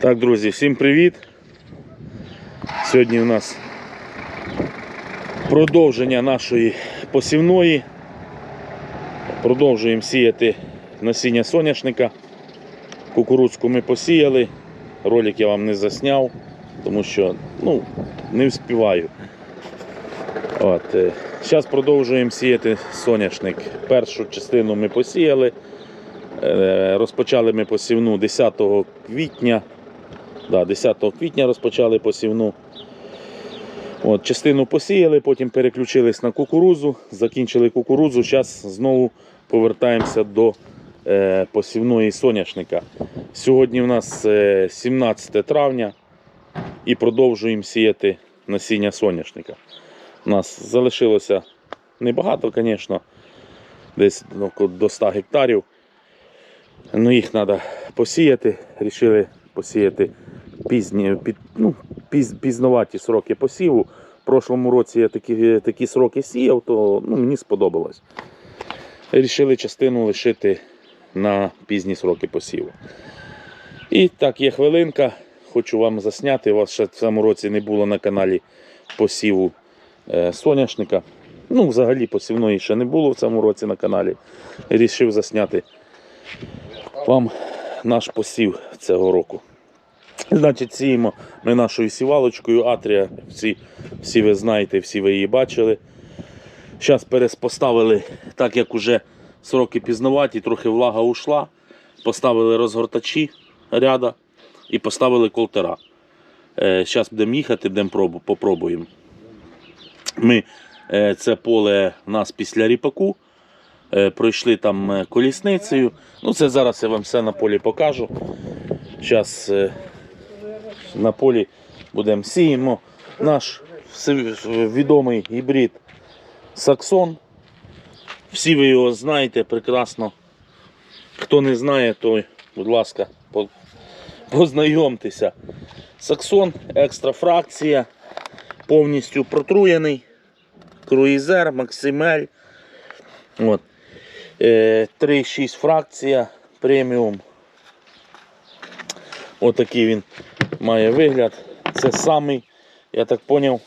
Так, друзі, всім привіт. Сьогодні у нас продовження нашої посівної. Продовжуємо сіяти насіння соняшника. Кукурудзку ми посіяли. Ролик я вам не засняв, тому що ну, не вспіваю. От, Зараз продовжуємо сіяти соняшник. Першу частину ми посіяли. Е, Розпочали ми посівну 10 квітня. Да, 10 квітня розпочали посівну. От, частину посіяли, потім переключились на кукурудзу, закінчили кукурудзу. Зараз знову повертаємося до е, посівної соняшника. Сьогодні у нас е, 17 травня і продовжуємо сіяти насіння соняшника. У нас залишилося небагато, звісно, десь ну, до 100 гектарів. Ну, їх треба посіяти. Рішили посіяти пізні, під, ну, піз, пізноваті сроки посіву. В прошлому році я такі, такі сроки сіяв, то ну, мені сподобалось. Рішили частину лишити на пізні сроки посіву. І так, є хвилинка. Хочу вам засняти. У вас ще в цьому році не було на каналі посіву е, соняшника. Ну, взагалі посівної ще не було в цьому році на каналі. Рішив засняти вам наш посів цього року. Значить, сіємо ми нашою сівалочкою Атрія. Всі, всі ви знаєте, всі ви її бачили. Зараз переспоставили, так як уже сроки пізноваті, трохи влага ушла. Поставили розгортачі ряда і поставили колтера. Зараз будемо їхати, будемо попробуємо. Ми, е, це поле у нас після ріпаку. Е, Пройшли там е, колісницею. Ну, це зараз я вам все на полі покажу. Зараз на полі будемо сіємо наш відомий гібрид Саксон. Всі ви його знаєте прекрасно. Хто не знає, той, будь ласка, познайомтеся. Саксон, екстра фракція, повністю протруєний. Круїзер, Максимель. От. Е, 3,6 фракція преміум. Отакий він має вигляд. Це самий, я так зрозумів,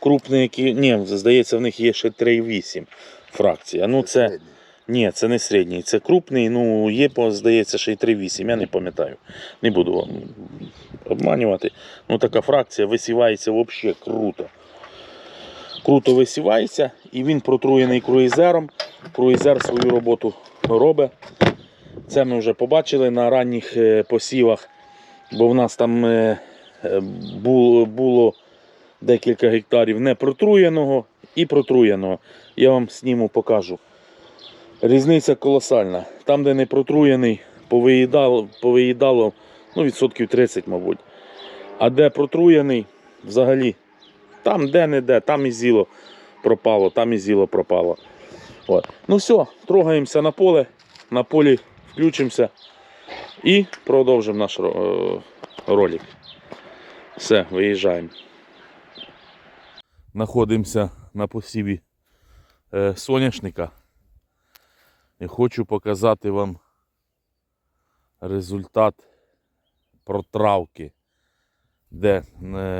крупний, який. Ні, здається, в них є ще 3,8 фракція. Ну це. Ні, це не середній, це крупний, ну є, здається, ще й 3,8, я не пам'ятаю. Не буду вам обманювати. Ну така фракція висівається взагалі круто. Круто висівається і він протруєний круїзером. Круїзер свою роботу робить. Це ми вже побачили на ранніх е, посівах, бо в нас там е, е, було, декілька гектарів непротруєного і протруєного. Я вам сніму покажу. Різниця колосальна. Там, де не протруєний, повиїдало, повиїдало ну, відсотків 30, мабуть. А де протруєний, взагалі, там де-не-де, там і зіло пропало, там і зіло пропало. От. Ну все, трогаємося на поле, на полі включимося і продовжимо наш е, ролик. Все, виїжджаємо. Знаходимося на посіві е, соняшника. І хочу показати вам результат протравки, де е,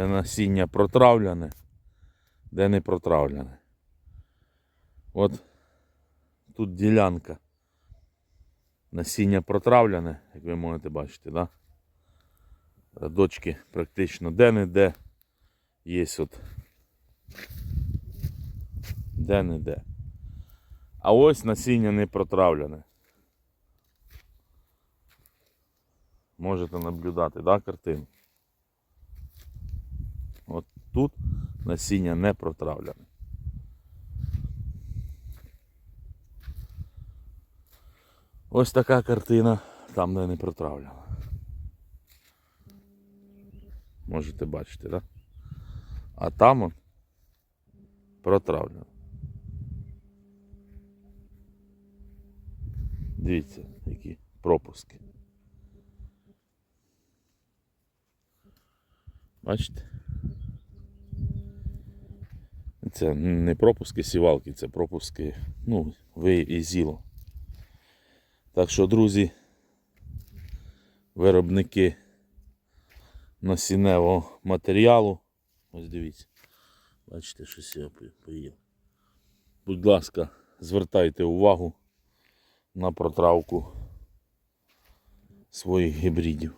насіння протравлене, де не протравлене. От тут ділянка. Насіння протравлене, як ви можете бачити, да? Дочки практично де-не-де є от де-не-де. А ось насіння не протравлене. Можете наблюдати, да, картину? От тут насіння не протравлене. Ось така картина там, де не протравлена. Можете бачити, так? А там он протравлено. Дивіться, які пропуски. Бачите? Це не пропуски сівалки, це пропуски, ну, ви і зіло. Так що, друзі, виробники насінневого матеріалу. Ось дивіться. Бачите, щось я по- поїв. Будь ласка, звертайте увагу на протравку своїх гібридів.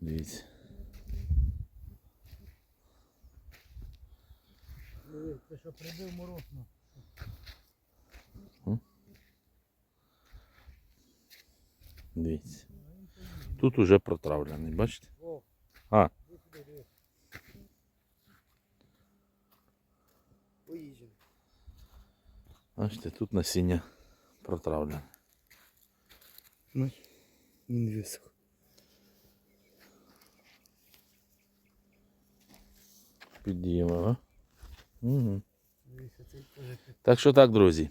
Дивіться. Ти що прибив мороз Дивіться. Тут уже протравлений, бачите? О, А, іди сюди, диви. Поїжджемо. бачите, тут насіння протравлене. Ну, він висох. Піддіємо, а? Угу. Дивися, цей теж прикольний. Так що так, друзі,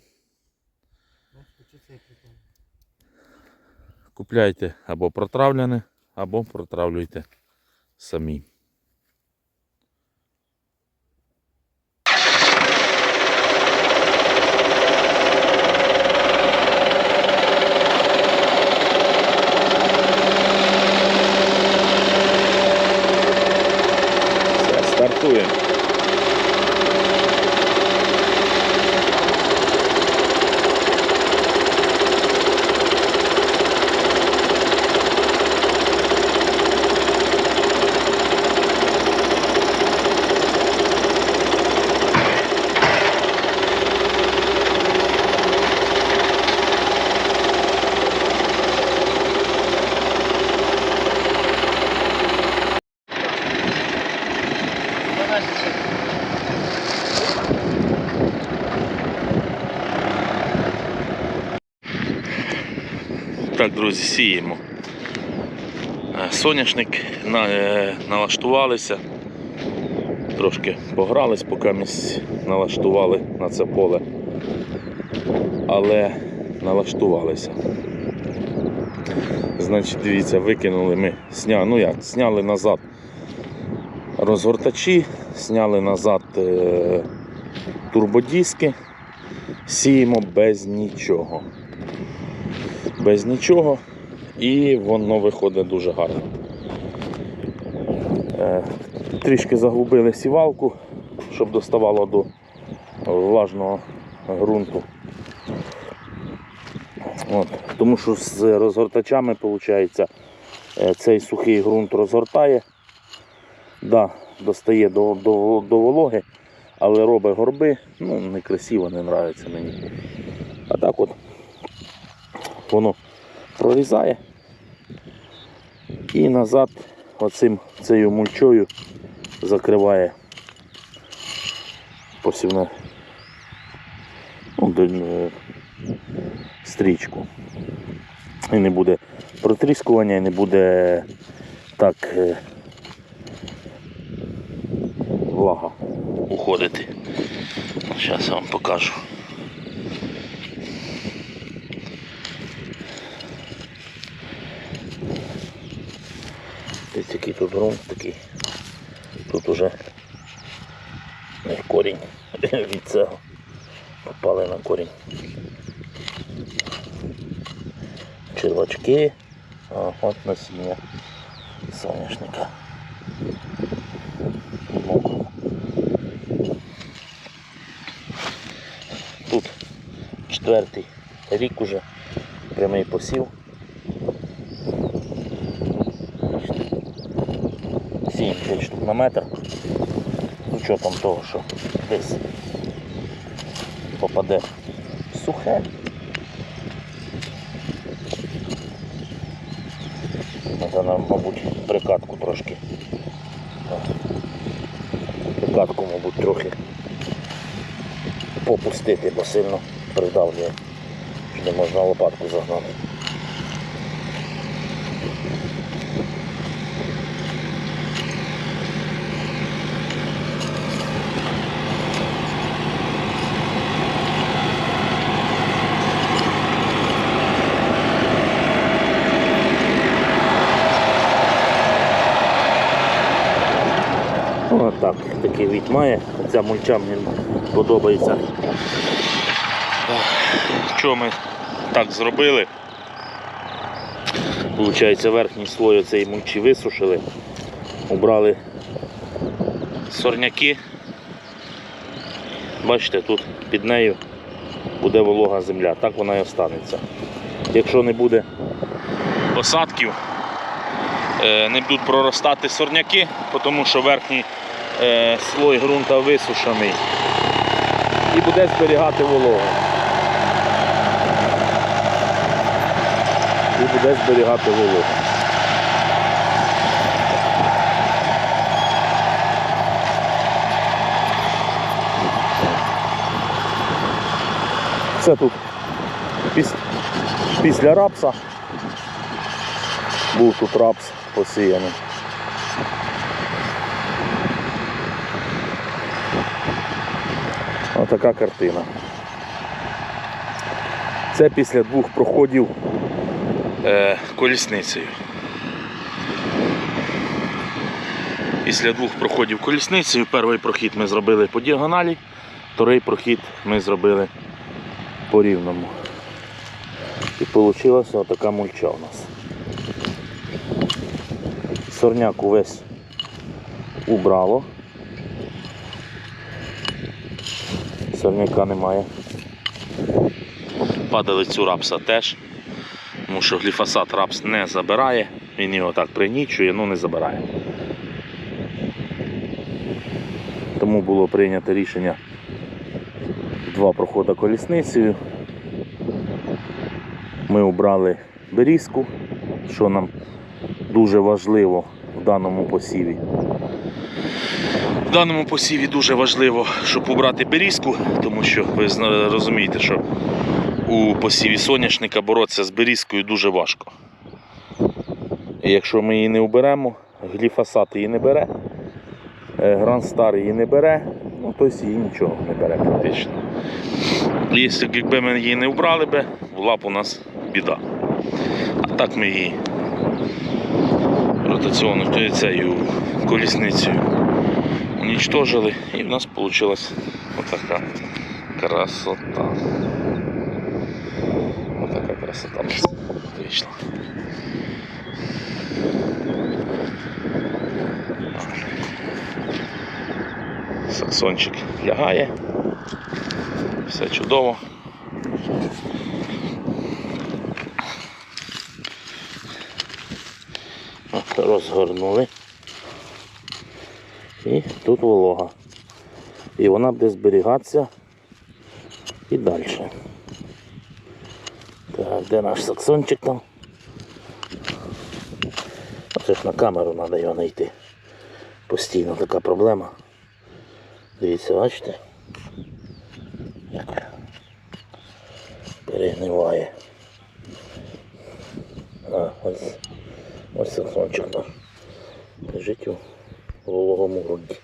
Купляйте або протравлене, або протравлюйте самі. Друзі, сіємо. Е, Соняшник е, налаштувалися. Трошки погрались, поки ми налаштували на це поле. Але налаштувалися. Значить, дивіться, викинули ми, сня, ну як, зняли назад розгортачі, зняли назад е, турбодіски, сіємо без нічого без нічого, і воно виходить дуже гарно. Е, Трішки загубили сівалку, щоб доставало до влажного ґрунту. От. Тому що з розгортачами виходить, цей сухий ґрунт розгортає, да, достає до, до, до вологи, але робить горби, ну, некрасиво, не подобається мені. А так от воно прорізає і назад оцим цією мульчою закриває посівне ну, е, стрічку. І не буде протріскування, і не буде так е, влага уходити. Зараз я вам покажу. Який тут ґрунт такий. Тут уже корінь від цього. Попали на корінь. Червачки. А, от насіння соняшника. Тут четвертий рік уже прямий посів. Сім 5 штук на метр. З учетом того, що десь попаде сухе. Треба нам, мабуть, прикатку трошки. Прикатку, мабуть, трохи попустити, бо сильно придавлює, не можна лопатку загнати. Ось так, такий має. Ця мульча мені подобається. Що ми так зробили? Получається, верхній слой оцей мульчі висушили, убрали сорняки. Бачите, тут під нею буде волога земля, так вона і останеться. Якщо не буде посадків, е, не будуть проростати сорняки, тому що верхній слой ґрунта висушений і буде зберігати вологу. І буде зберігати вологу. Це тут піс- після рапса був тут рапс посіяний. Отака картина. Це після двох проходів е, колісницею. Після двох проходів колісницею перший прохід ми зробили по діагоналі, вторий прохід ми зробили по рівному. І вийшла така мульча у нас. Сорняк увесь убрало. Сорняка немає. Падалицю рапса теж, тому що гліфосат рапс не забирає, він його так принічує, але не забирає. Тому було прийнято рішення два проходи колісницею. Ми обрали берізку, що нам дуже важливо в даному посіві. В даному посіві дуже важливо, щоб обрати берізку, тому що ви розумієте, що у посіві соняшника боротися з берізкою дуже важко. І якщо ми її не оберемо, гліфосат її не бере, е, Грандстар її не бере, ну тобто її нічого не бере практично. Якби ми її не обрали би, була б у нас біда. А так ми її ротаційною цією колісницею уничтожили і в нас вийшла отака красота. Отака красота у. Саксончик лягає. Все чудово. Розгорнули. І тут волога. І вона буде зберігатися і далі. Так, де наш саксончик там? Оце ж на камеру треба його знайти. Постійно така проблема. Дивіться, бачите? Як перегниває. А, ось, ось саксончик наш. Лежить у вологому ґрунті.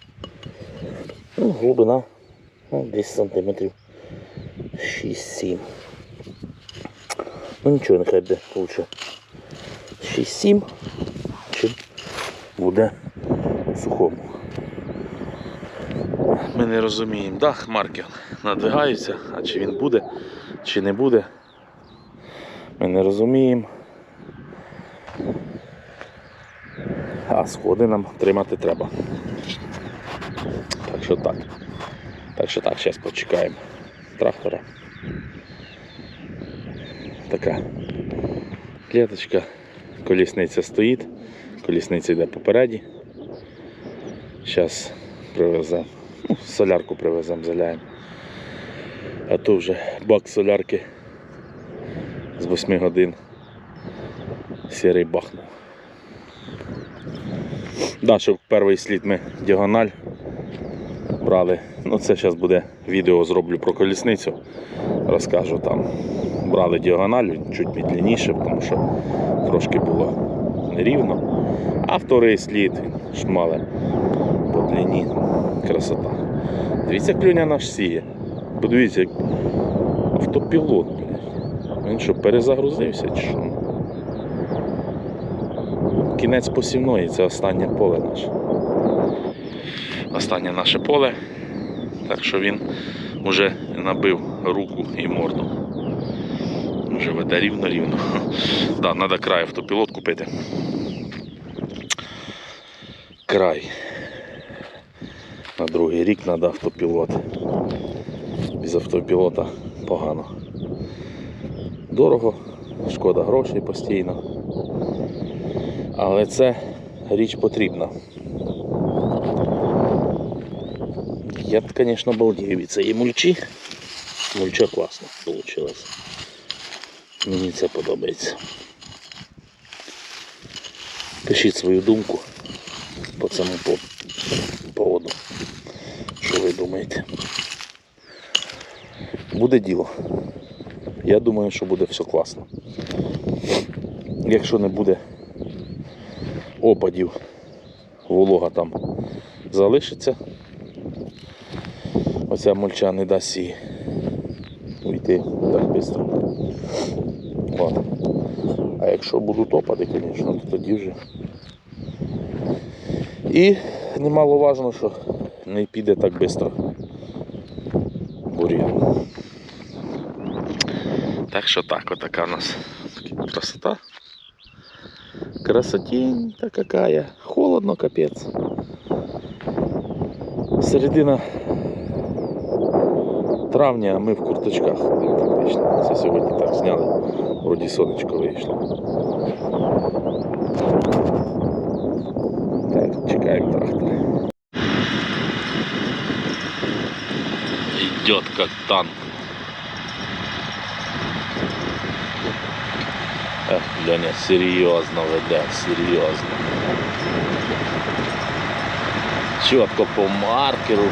Ну, глибина ну, десь сантиметрів 6-7. Ну нічого, нехай буде лучше 6-7, чим буде сухому. Ми не розуміємо, да, хмарки надвигаються, а чи він буде, чи не буде. Ми не розуміємо. Сходи нам тримати треба. Так що так. Так що так, зараз почекаємо трактора. Така клеточка, колісниця стоїть, колісниця йде попереді. Зараз привеземо, ну, солярку привеземо, заляємо. А то вже бак солярки з 8 годин сірий бахнув. Да, перший слід ми діагональ брали. Ну це зараз буде відео зроблю про колісницю. Розкажу там. Брали діагональ, чуть медленніше, тому що трошки було нерівно. А вторий слід він шмале по длині. Красота. Дивіться, клюня наш сіє. Подивіться, як автопілот. Він що, перезагрузився чи що? Кінець посівної, це останнє поле наше. Останнє наше поле. Так що він вже набив руку і морду. Вже веде рівно рівно. Да, треба край автопілот купити. Край. На другий рік треба автопілот. Без автопілота погано. Дорого, шкода грошей постійно. Але це річ потрібна. Я б, звісно, балдію від цієї мульчі. Мульча класно вийшла. Мені це подобається. Пишіть свою думку по цьому поводу. Що ви думаєте? Буде діло. Я думаю, що буде все класно. Якщо не буде опадів, волога там залишиться. Оця мульча не дасть їй уйти так швидко. От. А якщо будуть опади, звісно, то тоді вже. І немаловажно, що не піде так швидко бур'ян. Так що так, отака у нас красота. Красотень-то какая. Холодно, капець. Середина травня, а ми в курточках ходимо фактично. Це сьогодні так зняли. Вроді сонечко вийшло. Так, чекаємо трактор. Идет как танк. Ех, Леня серйозно веде, серйозно. Чітко по маркеру.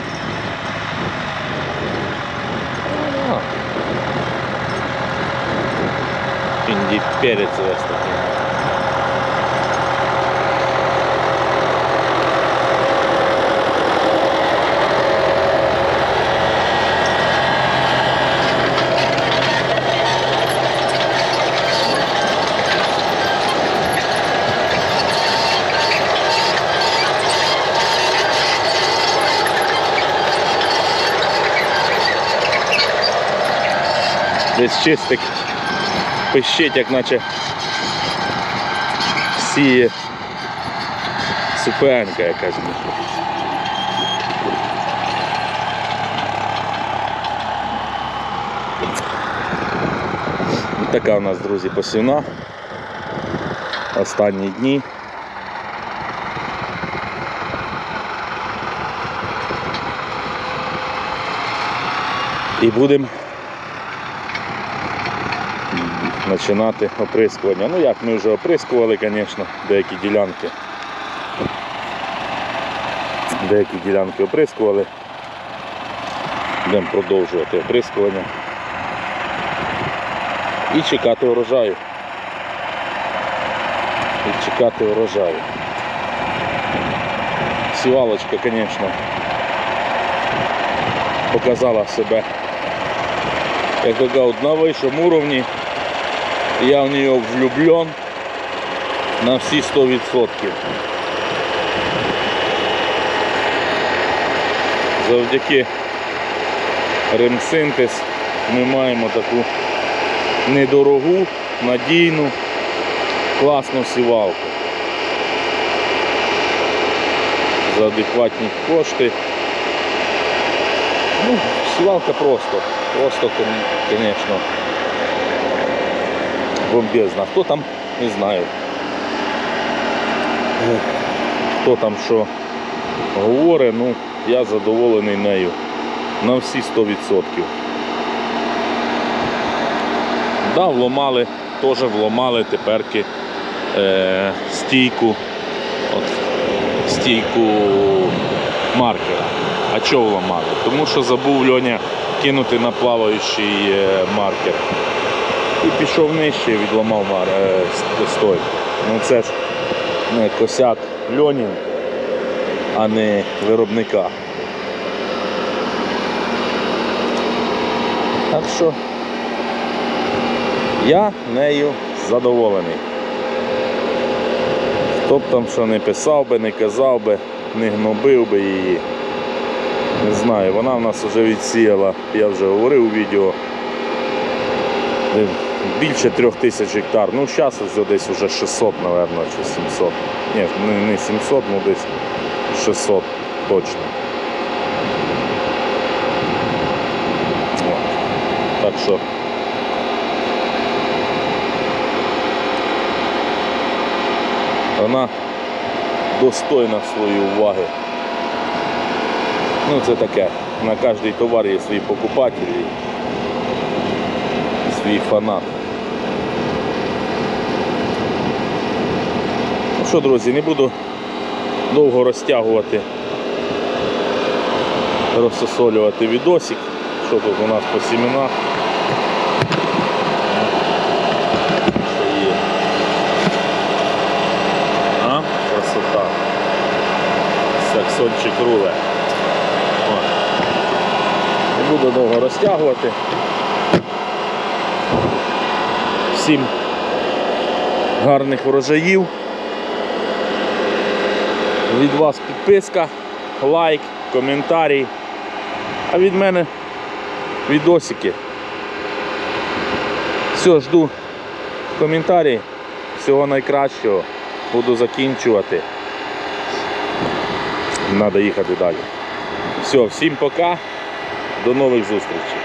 А. Інді перець весь такий. Десь чистик пищить, як наче сіє супенка якась. Така у нас, друзі, посівна. Останні дні. І будемо починати оприскування. Ну як ми вже оприскували, звісно, деякі ділянки. Деякі ділянки оприскували. Будемо продовжувати оприскування. І чекати урожаю. І чекати урожаю. Сівалочка, звісно, показала себе як на вищому уровні. Я в нее влюблен на всі 100%. Завдяки ремсинтез ми маємо таку недорогу, надійну, класну сівалку. За адекватні кошти. Ну, сівалка просто, просто, звісно бомбезна. Хто там, не знаю. Хто там що говорить, ну я задоволений нею на всі 100%. Да, вломали, теж вломали теперки е, стійку, от, стійку маркера. А чого вломали? Тому що забув Льоня кинути на плаваючий е, маркер і пішов нижче, відламав мар, е, ст- стойку. Ну це ж не косяк льонін, а не виробника. Так що я нею задоволений. Хто б там що не писав би, не казав би, не гнобив би її. Не знаю, вона в нас вже відсіяла, я вже говорив у відео. Більше трьох тисяч гектар. Ну, зараз ось десь вже 600, мабуть, чи 700. Ні, не, не 700, ну десь 600 точно. Так що. Вона достойна своєї уваги. Ну, це таке. На кожний товар є свої покупателі, і свій фанат. Ну що, друзі, не буду довго розтягувати, розсосолювати відосик. Що тут у нас по сімінах? А? Красота. Саксончик руле. Не буду довго розтягувати. Всім гарних врожаїв. Від вас підписка, лайк, коментарій. А від мене відосики. Все, жду коментарі. Всього найкращого. Буду закінчувати. Надо їхати далі. Все, всім пока. До нових зустрічей.